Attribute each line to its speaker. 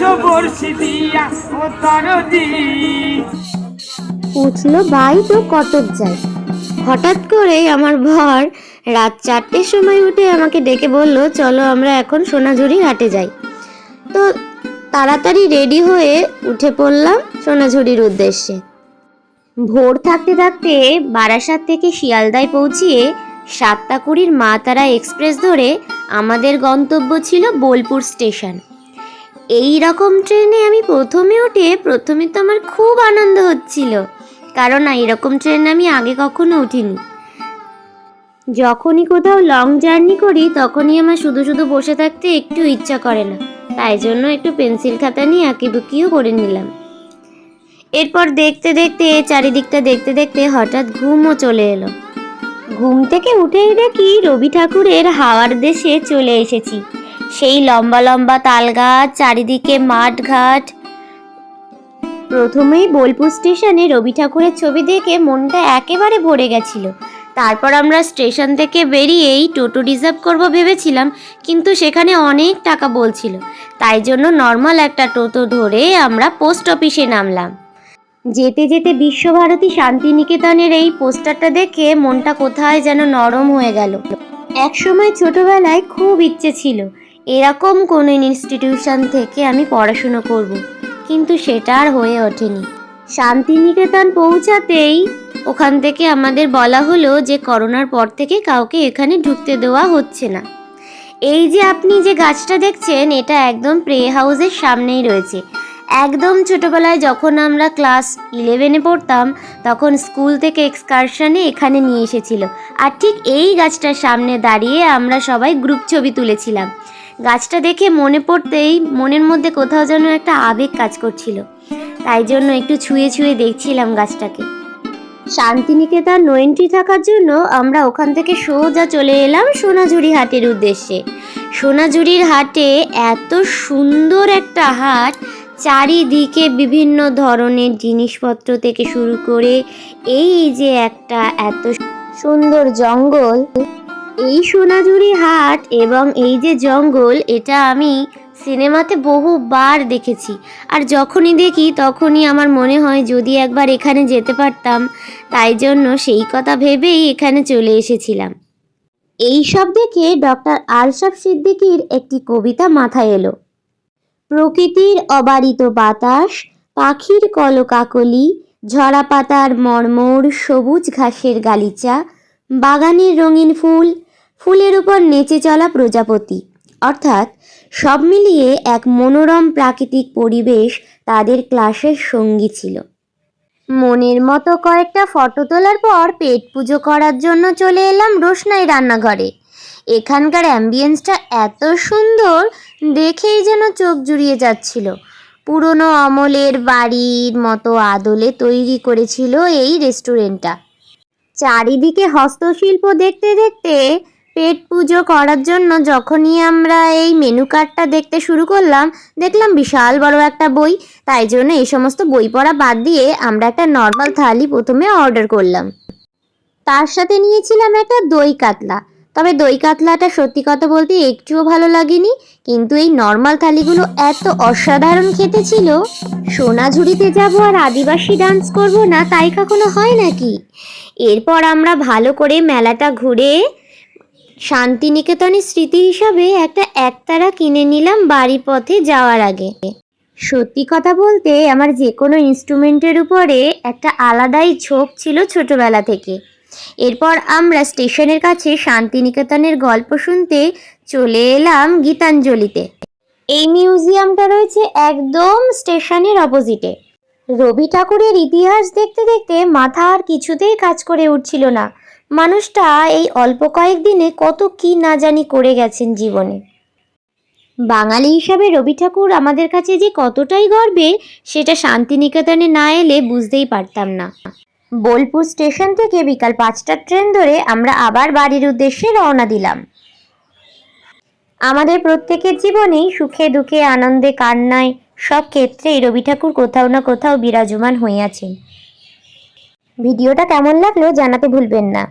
Speaker 1: মারছো বর্ষি দিয়া ও
Speaker 2: কটক যায়। হঠাৎ করে আমার ভর রাত চারটের সময় উঠে আমাকে ডেকে বলল, চলো আমরা এখন সোনাঝুরি হাটে যাই। তো তাড়াতাড়ি রেডি হয়ে উঠে পড়লাম সোনাঝুরির উদ্দেশ্যে। ভোর থাকতে থাকতে বারাসাত থেকে শিয়ালদায় পৌঁছিয়ে সাতটা কুড়ির মা তারা এক্সপ্রেস ধরে আমাদের গন্তব্য ছিল বোলপুর স্টেশন। এই রকম ট্রেনে আমি প্রথমে উঠে, প্রথমে তো আমার খুব আনন্দ হচ্ছিল। কারণ এরকম ট্রেন আমি আগে কখনো উঠিনি। যখনই কোথাও লং জার্নি করি, তখনই আমার শুধু শুধু বসে থাকতে একটু ইচ্ছা করে না। তাই জন্য একটু পেন্সিল খাতা নিয়ে আঁকিবুকিও করে নিলাম। এরপর দেখতে দেখতে, চারিদিকটা দেখতে দেখতে হঠাৎ ঘুমও চলে এলো। ঘুম থেকে উঠেই দেখি রবি ঠাকুরের হাওয়ার দেশে চলে এসেছি। সেই লম্বা লম্বা তাল গাছ চারিদিকে মাঠ ঘাট প্রথমেই বোলপুর স্টেশনে রবি ঠাকুরের ছবি দেখে মনটা একেবারে ভরে গেছিল। তারপর আমরা স্টেশন থেকে বেরিয়েই টোটো রিজার্ভ করব ভেবেছিলাম, কিন্তু সেখানে অনেক টাকা বলছিল। তাই জন্য নর্মাল একটা টোটো ধরে আমরা পোস্ট অফিসে নামলাম। যেতে যেতে বিশ্বভারতী শান্তিনিকেতনের এই পোস্টারটা দেখে মনটা কোথায় যেন নরম হয়ে গেল। একসময় ছোটবেলায় খুব ইচ্ছে ছিল এরকম কোনো ইনস্টিটিউশন থেকে আমি পড়াশুনো করব। কিন্তু সেটা আর হয়ে ওঠেনি। শান্তিনিকেতন পৌঁছাতেই ওখান থেকে আমাদের বলা হলো যে করোনার পর থেকে কাউকে এখানে ঢুকতে দেওয়া হচ্ছে না। এই যে আপনি যে গাছটা দেখছেন, এটা একদম প্রে হাউসের সামনেই রয়েছে। একদম ছোটবেলায় যখন আমরা ক্লাস ইলেভেনে পড়তাম, তখন স্কুল থেকে এক্সকারশনে এখানে নিয়ে এসেছিল। আর ঠিক এই গাছটার সামনে দাঁড়িয়ে আমরা সবাই গ্রুপ ছবি তুলেছিলাম। গাছটা দেখে মনে পড়তেই মনের মধ্যে কোথাও যেন একটা আবেগ কাজ করছিল। তাই জন্য একটু ছুঁয়ে ছুঁয়ে দেখছিলাম গাছটাকে। শান্তিনিকেতন নো এন্ট্রি থাকার জন্য আমরা ওখান থেকে সোজা চলে এলাম সোনাঝুরি হাটের উদ্দেশ্যে। সোনাঝুরির হাটে এত সুন্দর একটা হাট, চারিদিকে বিভিন্ন ধরনের জিনিসপত্র থেকে শুরু করে এই যে একটা এত সুন্দর জঙ্গল এই সোনাঝুরি হাট এবং এই যে জঙ্গল, এটা আমি সিনেমাতে বহুবার দেখেছি। আর যখনই দেখি, তখনই আমার মনে হয় যদি একবার এখানে যেতে পারতাম, তাই জন্য সেই কথা ভেবেই এখানে চলে এসেছিলাম। এই সব দেখে ডক্টর আলসাফ সিদ্দিকীর একটি কবিতা মাথায় এলো। প্রকৃতির অবারিত বাতাস, পাখির কলকাকলি ঝরা পাতার মর্মর সবুজ ঘাসের গালিচা, বাগানের রঙিন ফুল ফুলের উপর নেচে চলা প্রজাপতি। অর্থাৎ সব মিলিয়ে এক মনোরম প্রাকৃতিক পরিবেশ তাদের ক্লাসের সঙ্গী ছিল। মনের মতো কয়েকটা ফটো তোলার পর পেট পুজো করার জন্য চলে এলাম রোশনাই রান্নাঘরে। এখানকার অ্যাম্বিয়েন্সটা এত সুন্দর দেখেই যেন চোখ জুড়িয়ে যাচ্ছিল। পুরনো আমলের বাড়ির মতো আদলে তৈরি করেছিল এই রেস্টুরেন্টটা। চারিদিকে হস্তশিল্প দেখতে দেখতে পেট পুজো করার জন্য যখনই আমরা এই মেনু কার্ডটা দেখতে শুরু করলাম, দেখলাম বিশাল বড় একটা বই। তাই জন্য এই সমস্ত বই পড়া বাদ দিয়ে আমরা একটা নর্মাল থালি প্রথমে অর্ডার করলাম। তার সাথে নিয়েছিলাম একটা দই কাতলা। তবে দই কাতলাটা সত্যি কথা বলতে একটুও ভালো লাগেনি, কিন্তু এই নর্মাল থালিগুলো এত অসাধারণ খেতে ছিল। সোনাঝুরিতে যাব আর আদিবাসী ডান্স করব না, তাই কখনো হয় নাকি? এরপর আমরা ভালো করে মেলাটা ঘুরে শান্তিনিকেতনের স্মৃতি হিসাবে একটা একতারা কিনে নিলাম বাড়ি পথে যাওয়ার আগে। সত্যি কথা বলতে আমার যে কোনো ইনস্ট্রুমেন্টের উপরে একটা আলাদাই ঝোঁক ছিল ছোটবেলা থেকে। এরপর আমরা স্টেশনের কাছে শান্তিনিকেতনের গল্প শুনতে চলে এলাম গীতাঞ্জলিতে। এই মিউজিয়ামটা রয়েছে একদম স্টেশনের অপোজিটে রবি ঠাকুরের ইতিহাস দেখতে দেখতে মাথা আর কিছুতেই কাজ করে উঠছিল না। মানুষটা এই অল্প কয়েক দিনে কত কি না জানি করে গেছেন জীবনে। বাঙালি হিসাবে রবি ঠাকুর আমাদের কাছে যে কতটাই গর্বে, সেটা শান্তিনিকেতনে না এলে বুঝতেই পারতাম না। বোলপুর স্টেশন থেকে বিকাল পাঁচটার ট্রেন ধরে আমরা আবার বাড়ির উদ্দেশ্যে রওনা দিলাম। আমাদের প্রত্যেকের জীবনেই সুখে দুঃখে আনন্দে কান্নায় সব ক্ষেত্রেই রবি ঠাকুর কোথাও না কোথাও বিরাজমান হয়ে আছেন। ভিডিওটা কেমন লাগল জানাতে ভুলবেন না।